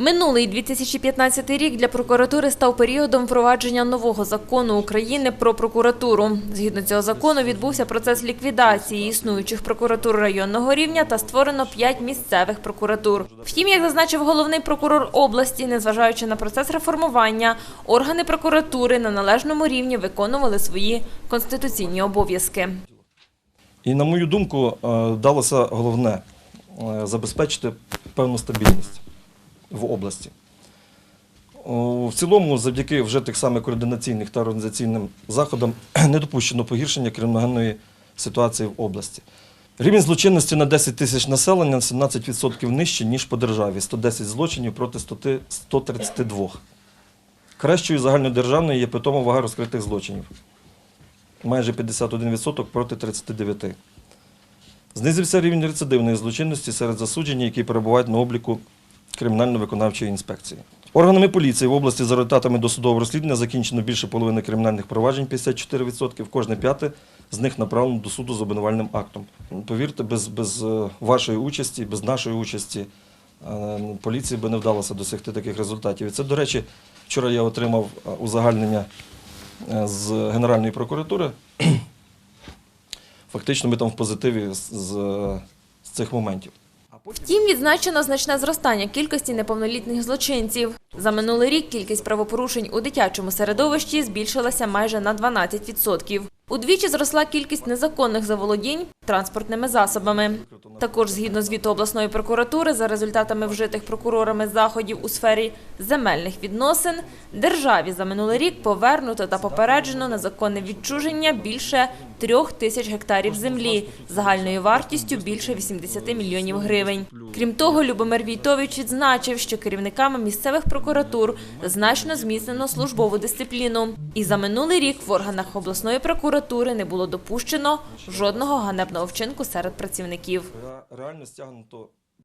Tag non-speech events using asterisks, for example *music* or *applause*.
Минулий 2015 рік для прокуратури став періодом впровадження нового закону України про прокуратуру. Згідно цього закону відбувся процес ліквідації існуючих прокуратур районного рівня та створено п'ять місцевих прокуратур. Втім, як зазначив головний прокурор області, незважаючи на процес реформування, органи прокуратури на належному рівні виконували свої конституційні обов'язки. І на мою думку, е, вдалося головне е, забезпечити певну стабільність в області. В цілому, завдяки вже тих самих координаційних та організаційним заходам *clears throat* не допущено погіршення криміногенної ситуації в області. Рівень злочинності на 10 тисяч населення на 17% нижче, ніж по державі 110 злочинів проти 132. Кращою загальнодержавною є питома вага розкритих злочинів майже 51% проти 39%. Знизився рівень рецидивної злочинності серед засуджень, які перебувають на обліку кримінально-виконавчої інспекції. Органами поліції в області за результатами досудового розслідування закінчено більше половини кримінальних проваджень 54%, кожне п'яте з них направлено до суду з обвинувальним актом. Повірте, без, без е, вашої участі, без нашої участі е, поліції би не вдалося досягти таких результатів. І це, до речі, вчора я отримав е, узагальнення з Генеральної прокуратури. *clears throat* Фактично ми там в позитиві з, з цих моментів. Втім, відзначено значне зростання кількості неповнолітніх злочинців. За минулий рік кількість правопорушень у дитячому середовищі збільшилася майже на 12%. Удвічі зросла кількість незаконних заволодінь транспортними засобами. Також, згідно звіту обласної прокуратури, за результатами вжитих прокурорами заходів у сфері земельних відносин, державі за минулий рік повернуто та попереджено незаконне відчуження більше трьох тисяч гектарів землі загальною вартістю більше 80 мільйонів гривень. Крім того, Любомир Війтович відзначив, що керівниками місцевих прокуратур значно зміцнено службову дисципліну. І за минулий рік в органах обласної прокуратури не було допущено жодного ганебного вчинку серед працівників. Реально стягнуто